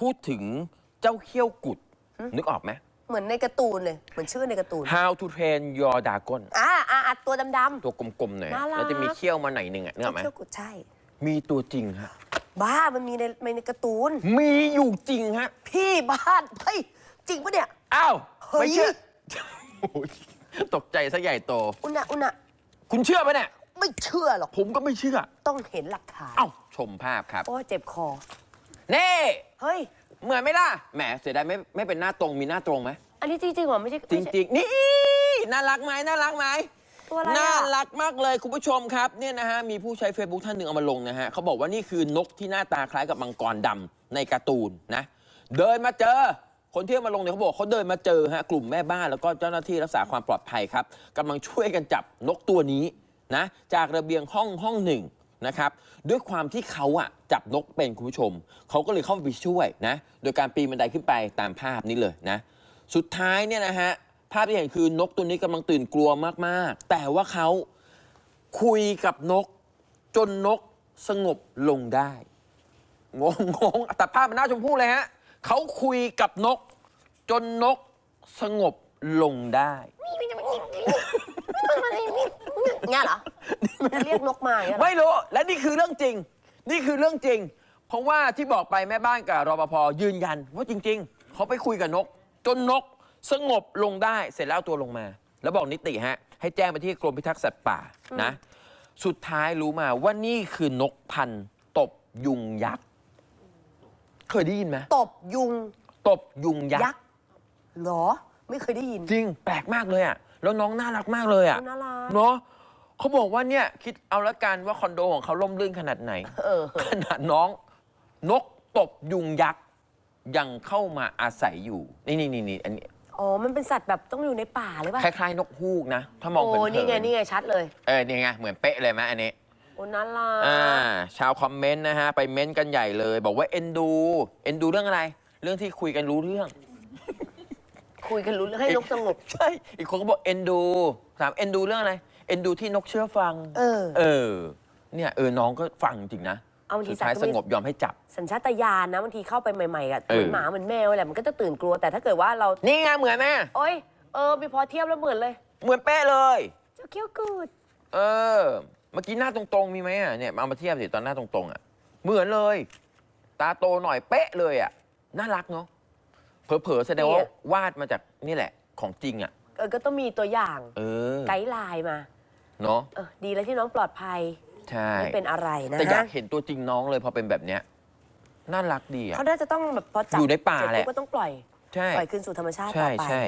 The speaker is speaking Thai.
พูดถึงเจ้าเขี้ยวกุด นึกออกไหม เหมือนในการ์ตูนเลย เหมือนชื่อในการ์ตูน How to Train Your Dragon อ่าอ่าอ่าตัวดำ ตัวกลมๆหน่อยน่ารัก แล้วจะมีเขี้ยวมาหน่อยหนึ่งอะๆนึกออกไหมเที่ยวกุดใช่ มีตัวจริงฮะบ้ามันมีในในการ์ตูน มีอยู่จริงฮะพี่บ้านเฮ้ยจริงปะเนี่ย อ้าวเฮ้ยไม่เชื่อโอ้ยตกใจซะใหญ่โต อุณะอุณะคุณเชื่อไหมเนี่ยไม่เชื่อหรอก ผมก็ไม่เชื่อ ต้องเห็นหลักฐานเอ้าชมภาพครับ โอ้ยเจ็บคอเน่เฮ้ย เหมือนไหมล่ะแหมเสียดายไม่ไม่เป็นหน้าตรงมีหน้าตรงไหมอันนี้จริงๆเหรอไม่ใช่จไม่ใช่ ริง ๆ นี่น่ารักไหมน่ารักไหมตัวอะไรน่าอะรักมากเลยคุณผู้ชมครับเนี่ยนะฮะมีผู้ใช้ Facebook ท่านหนึ่งเอามาลงนะฮะเขาบอกว่านี่คือนกที่หน้าตาคล้ายกับมังกรดำในการ์ตูนนะเดินมาเจอ คนที่เอามาลงเนี่ยเขาบอกเขาเดินมาเจอฮะกลุ่มแม่บ้านแล้วก็เจ้าหน้าที่รักษาความปลอดภัยครับกำลังช่วยกันจับนกตัวนี้นะจากระเบียงห้องห้องหนึ่ง นะครับ ด้วยความที่เขาอะจับนกเป็นคุณผู้ชม เขาก็เลยเข้าไปช่วยนะ โดยการปีนบันไดขึ้นไปตามภาพนี้เลยนะ สุดท้ายเนี่ยนะฮะ ภาพที่เห็นคือนกตัวนี้กำลังตื่นกลัวมากๆ แต่ว่าเขาคุยกับนก จนนกสงบลงได้ งงงงแต่ภาพมันน่าชมพู่เลยฮะ เขาคุยกับนก จนนกสงบลงได้ เนี่ยเหรอจะเรียกนกมาอย่างเงี้ยเหรอไม่รู้ และนี่คือเรื่องจริง นี่คือเรื่องจริง เพราะว่าที่บอกไปแม่บ้านกับรปภยืนยันว่าจริง ๆ เขาไปคุยกับนก จนนกสงบลงได้เสร็จแล้วเอาตัวลงมา แล้วบอกนิติฮะ ให้แจ้งไปที่กรมพิทักษ์สัตว์ป่านะ สุดท้ายรู้มาว่านี่คือนกพันธุ์ตบยุงยักษ์ เคยได้ยินไหมตบยุงตบยุงยัยักกษ์ษ์เหรอ ไม่เคยได้ยิน จริง แปลกมากเลยอะ แล้วน้องน่ารักมากเลยอะน่ารัก เนาะ เขาบอกว่าเนี่ยคิดเอาละกันว่าคอนโดของเขาล่มลื่นขนาดไหน เออ ขนาดน้อง นกตบยุงยักษ์ ยังเข้ามาอาศัยอยู่ นี่นี่นี่นี่อันนี้อ๋อ มันเป็นสัตว์แบบต้องอยู่ในป่าหรือเปล่าคล้ายๆ นกฮูกนะ ถ้ามองโอ้เผินๆนี่ไง นี่ไง ชัดเลยเออนี่ไงเหมือนเป๊ะเลยไหมอันนี้ โอ้น่ารัอ่ากชาวคอมเมนต์นะฮะ ไปเม้นต์กันใหญ่เลย บอกว่าเอ็นดูเอ็นดูเรื่องอะไร เรื่องที่คุยกันรู้เรื่อง คุยกันรู้เรื่องให้นกสงบ ใช่ อีกคนก็บอกเอ็นดูถามเอ็นดูเรื่องอะไร เอ็นดูที่นกเชื่อฟัง เออ เออ เนี่ยเออน้องก็ฟังจริงนะเอาบางทีสุดท้ายสัตว์ก็สมีงบยอมให้จับ สัญชาตญาณนะบางทีเข้าไปใหม่ๆอะเอเหอมือนหมาเหมือนแมวแหละมันก็จะตื่นกลัวแต่ถ้าเกิดว่าเรา นี่ไงเหมือนไหมโอ้ยเออมีพอเทียบแล้วเหมือนเลย เหมือนเป๊ะเลย เจ้าเขี้ยวกูดเออ เมื่อกี้หน้าตรงๆมีไหมอะเนี่ยเอามาเทียบสิตอนหน้าตรงๆอะเหมือนเลย ตาโตหน่อยเป๊ะเลยอะน่ารักเนาะเผลอๆแสดงว่าวาดมาจากนี่แหละ ของจริงอะเออก็ต้องมีตัวอย่างเออไกด์ไลน์มาเนาะเออดีแล้วที่น้องปลอดภัยใช่ไม่เป็นอะไรนะแต่อยากฮะเห็นตัวจริงน้องเลยพอเป็นแบบเนี้ยน่ารักดีอะเขาน่าจะต้องแบบพอจับอยู่ในป่าเสร็จแหละปุ๊บก็ต้องปล่อย ใช่ ปล่อยคืนสู่ธรรมชาติใช่ต่อไปใช่